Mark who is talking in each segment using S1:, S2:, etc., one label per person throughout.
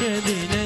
S1: Alexandre.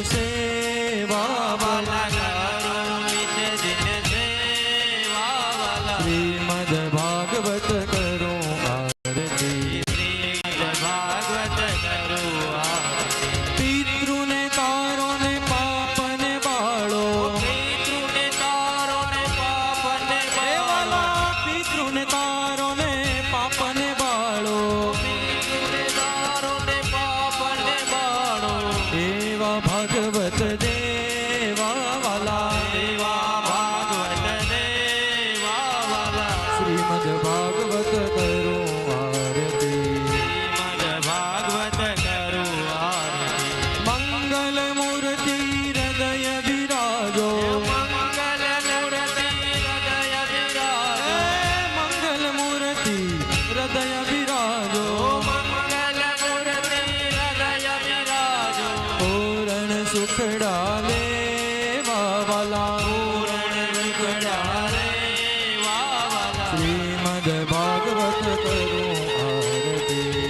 S2: Shrimad Bhagavat કરું આરતી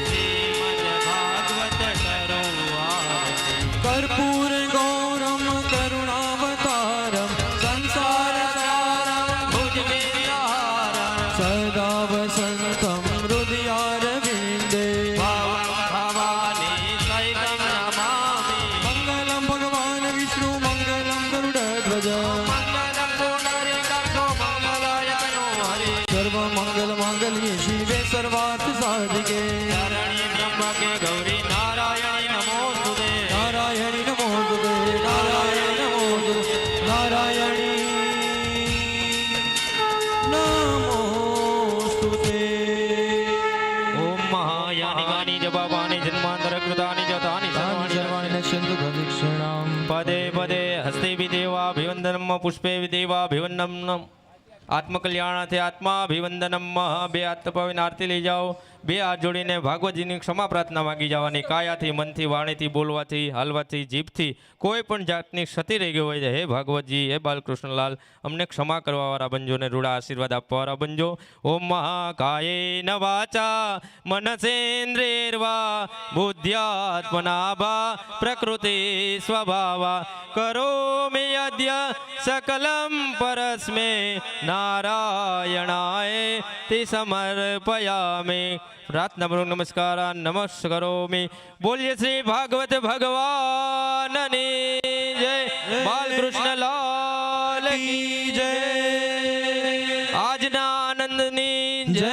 S1: ભાગવત કરું.
S2: કર્પૂર ગૌરમ કરુણાવતારમ સંસાર સારમ
S1: ભુજગેન્દ્રહારમ. વિદેવાભિવંદનમ પુષ્પે વિદેવાભિવંદનમ આત્મકલ્યાણાથી આત્માભિવંદનમ બે હાથ પવિન આરતી લઈ જાઓ. બે હાથ જોડીને ભાગવતજીની ક્ષમા પ્રાર્થના માગી જવાની. કાયાથી, મનથી, વાણીથી, બોલવાથી, હાલવાથી, જીભથી કોઈ પણ જાતની ક્ષતિ રહી ગઈ હોય છે હે ભાગવતજી, હે બાલકૃષ્ણલાલ, અમને ક્ષમા કરવાવાળા બનજો ને રૂડા આશીર્વાદ આપવાવાળા બનજો. ઓમ મહાકાયે ન વાચા મનસેન્દ્રેર્વા બુદ્ધ્યાત્મનાભા, પ્રકૃતિ સ્વભાવા. કરો મે અદ્ય સકલમ પરસ્મે, નારાયણાય, તે સમર્પયામે. પૂર્વક નમસ્કાર નમસ્ કરોમી બોલીએ શ્રી ભાગવત ભગવાનની જય. બાલકૃષ્ણ લાલ જય. આજના આનંદની જય.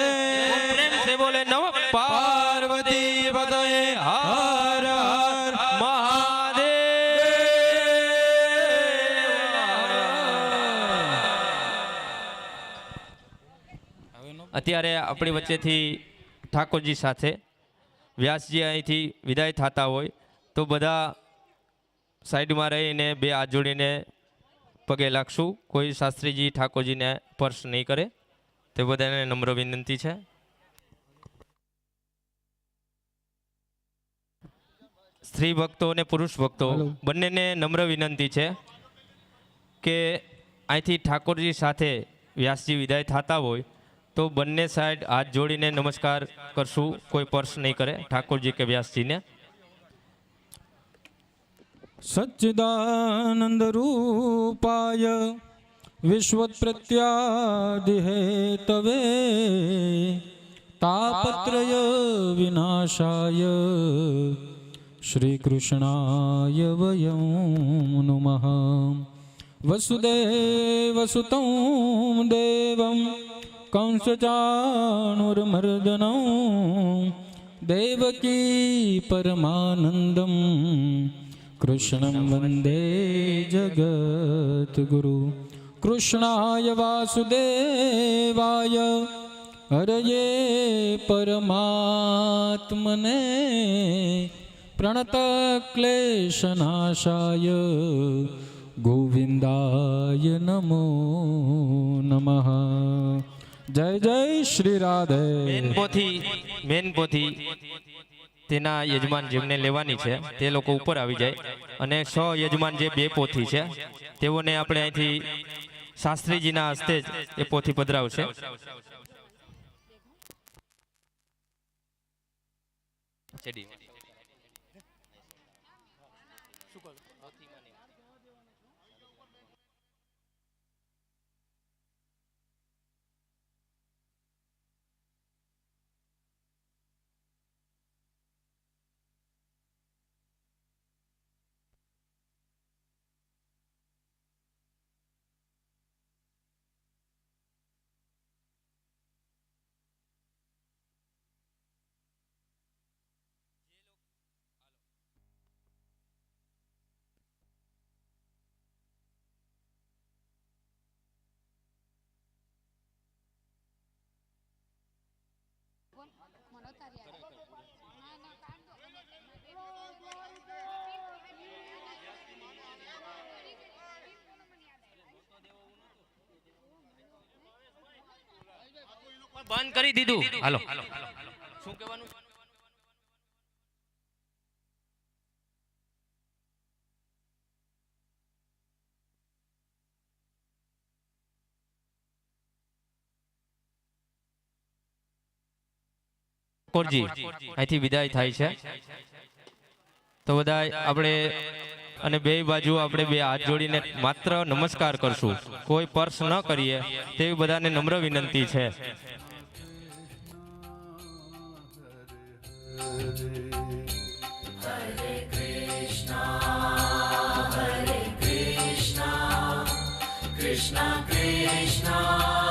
S1: પ્રેમ સે બોલે? નવ પાર્વતી પતયે. હર હર મહાદેવ. અત્યારે આપણી વચ્ચેથી ઠાકોરજી સાથે. વ્યાસજી અહીંથી વિદાય થતા હોય તો બધા સાઈડમાં રહીને બે હાથ જોડીને પગે લાગશું. કોઈ શાસ્ત્રીજી ઠાકોરજીને સ્પર્શ નહીં કરે. તે બધાને નમ્ર વિનંતી છે. સ્ત્રી ભક્તો અને પુરુષ ભક્તો બંનેને નમ્ર વિનંતી છે કે અહીંથી ઠાકોરજી સાથે વ્યાસજી વિદાય થતા હોય તો બંને સાઈડ હાથ જોડીને નમસ્કાર કરશું કોઈ સ્પર્શ નહીં કરે ઠાકોરજી કે વ્યાસજીને
S2: સચ્ચિદાનંદ રૂપાય વિશ્વપ્રત્યાદિહેતવે તાપત્રય વિનાશાય શ્રીકૃષ્ણાય વયં નુમઃ વસુદેવસુतं દેવં કંસચાણુર્મર્દનં દેવકી પરમાનંદમ કૃષ્ણં વંદે જગદ્ગુરુ કૃષ્ણાય વાસુદેવાય હરયે પરમાત્મને પ્રણતક્લેશનાશાય ગોવિંદાય નમો નમઃ જય જય શ્રી રાધે.
S1: મેન પોથી મેન પોથી તેના યજમાન જેમને લેવાની છે, તે લોકો ઉપર આવી જાય. અને સ યજમાન જે બે પોથી છે, તેઓને આપણે અહીંથી શાસ્ત્રીજીના હસ્તે જ એ પોથી પધરાવશે.
S3: શું
S1: બંધ કરી દીધું. હાલો. શું કહેવાનું? કોરજી, અહીંથી વિદાય થાય છે. તો બધા આપણે અને બે બાજુ આપણે બે હાથ જોડીને માત્ર નમસ્કાર કરશું. કોઈ પર્સ ન કરીએ તેવી બધાને નમ્ર વિનંતી છે.
S4: Krishna Krishna